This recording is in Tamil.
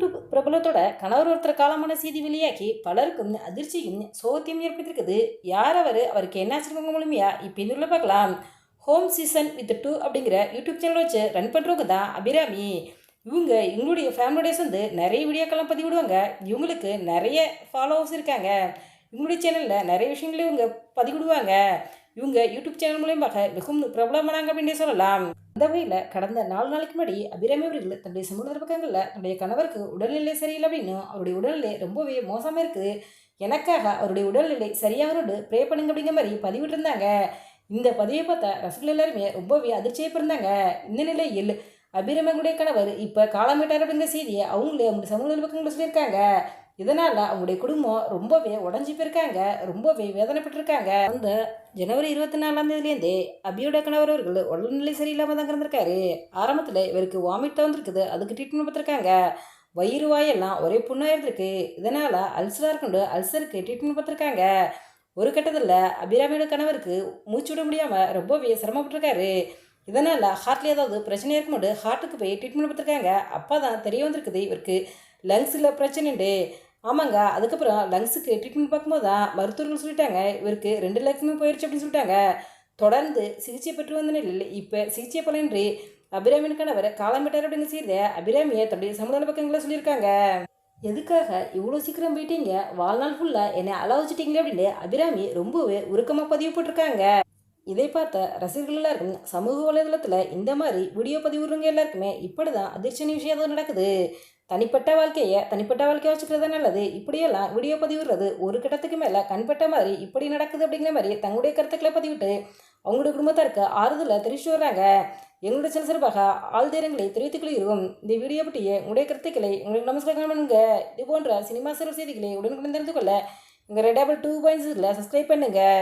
யூடியூப் பிரபலத்தோட கணவர் ஒருத்தர் காலமான செய்தி வெளியாக்கி பலருக்கும் அதிர்ச்சியும் சோகத்தையும் ஏற்படுத்திருக்குது யார் அவர்? அவருக்கு என்ன ஆச்சிருக்காங்க முழுமையா இப்போ இந்த பார்க்கலாம். ஹோம் சீசன் வித் டூ அப்படிங்கிற யூடியூப் சேனல் வச்சு ரன் பண்ணுறவங்க தான் அபிராமி. இவங்க எங்களுடைய ஃபேமிலியோடய சேர்ந்து நிறைய வீடியோக்கெல்லாம் பதிவு விடுவாங்க இவங்களுக்கு நிறைய ஃபாலோவர்ஸ் இருக்காங்க. இவங்களுடைய சேனலில் நிறைய விஷயங்களை இவங்க பதிவிடுவாங்க. இவங்க யூடியூப் சேனல் மூலியமாக மிகவும் பிரபலமானாங்க அப்படின்னே சொல்லலாம். அந்த வகையில் கடந்த நாலு நாளைக்கு முன்னாடி அபிராமி அவர்கள் தன்னுடைய சமூக பக்கங்களில் தன்னுடைய கணவருக்கு உடல்நிலை சரியில்லை அப்படின்னு அவருடைய உடல்நிலை ரொம்பவே மோசமாக இருக்குது எனக்காக அவருடைய உடல்நிலை சரியாகிறோடு ப்ரே பண்ணுங்க அப்படிங்கிற மாதிரி பதிவிட்டிருந்தாங்க. இந்த பதிவை பார்த்தா ரசிகர்கள் எல்லாருமே ரொம்பவே அதிர்ச்சியப்பிருந்தாங்க இந்த நிலையில் அபிரமனுடைய கணவர் இப்போ காலமிட்டார் அப்படிங்கிற செய்தியை அவங்களே அவங்களுடைய சமூக பக்கங்களில் சொல்லியிருக்காங்க. இதனால் அவங்களுடைய குடும்பம் ரொம்பவே உடஞ்சி போயிருக்காங்க ரொம்பவே வேதனைப்பட்டிருக்காங்க. அந்த ஜனவரி இருபத்தி நாலாம் தேதியிலேருந்தே அபியோட கணவர் அவர்கள் உடல்நிலை சரியில்லாமல் தான் இருந்திருக்காரு ஆரம்பத்தில் இவருக்கு வாமிட் வந்திருக்குது. அதுக்கு ட்ரீட்மெண்ட் பார்த்துருக்காங்க. வயிறு வாயெல்லாம் ஒரே புண்ணாக இருந்திருக்கு. இதனால் அல்சராக இருக்கண்டு அல்சருக்கு ட்ரீட்மெண்ட் பார்த்துருக்காங்க. ஒரு கட்டத்தில் அபிராமியோட கணவருக்கு மூச்சு விட முடியாமல் ரொம்பவே சிரமப்பட்டிருக்காரு. இதனால் ஹார்ட்டில் ஏதாவது பிரச்சனை இருக்கும்போது ஹார்ட்டுக்கு போய் ட்ரீட்மெண்ட் பார்த்துருக்காங்க. அப்போ தான் தெரிய வந்திருக்குது இவருக்கு லங்ஸில் பிரச்சனைண்டு. ஆமாங்க அதுக்கப்புறம் லங்ஸுக்கு ட்ரீட்மெண்ட் பார்க்கும்போது தான் மருத்துவர்கள் சொல்லிட்டாங்க இவருக்கு ரெண்டு லக்ஸுமே போயிடுச்சு அப்படின்னு சொல்லிட்டாங்க. தொடர்ந்து சிகிச்சை பெற்று வந்த நிலையில் இப்போ சிகிச்சை பலன்றி அபிராமின் கணவர் காலமிட்டார் அப்படின்னு செய்த அபிராமியை தன்னுடைய சமுதாய பக்கங்களை சொல்லியிருக்காங்க. எதுக்காக இவ்வளோ சீக்கிரம் போயிட்டீங்க? வாழ்நாள் ஃபுல்லாக என்னை அள அப்படின்னு அபிராமி ரொம்பவே உருக்கமாக பதிவு போட்டிருக்காங்க. இதை பார்த்த ரசிகர்கள் எல்லாருக்கும் சமூக வலைதளத்தில் இந்த மாதிரி வீடியோ பதிவுறவங்க எல்லாருக்குமே இப்படி தான் அதிர்ச்சியான விஷயம் எதுவும் நடக்குது. தனிப்பட்ட வாழ்க்கையை தனிப்பட்ட வாழ்க்கையை வச்சுக்கிறது நல்லது. இப்படியெல்லாம் வீடியோ பதிவிடுறது ஒரு கட்டத்துக்கு மேலே கண்பட்ட மாதிரி இப்படி நடக்குது அப்படிங்கிற மாதிரி தங்களுடைய கருத்துக்களை பதிவிட்டு அவங்களுடைய குடும்பத்தாருக்கு ஆறுதலை தெரிவிச்சு வர்றாங்க. எங்களுடைய சில சிறப்பாக ஆழ்தேரங்களை தெரிவித்துக் கொள்கிறோம். இந்த வீடியோ பற்றிய உங்களுடைய கருத்துக்களை உங்களுக்கு நமஸ்காரம் பண்ணுங்க. இது போன்ற சினிமா சிறப்பு செய்திகளை உடனுக்குடன் தெரிந்து கொள்ள எங்கள் ரெடாபிள் டூ பாயிண்ட்ஸில் சப்ஸ்கிரைப் பண்ணுங்கள்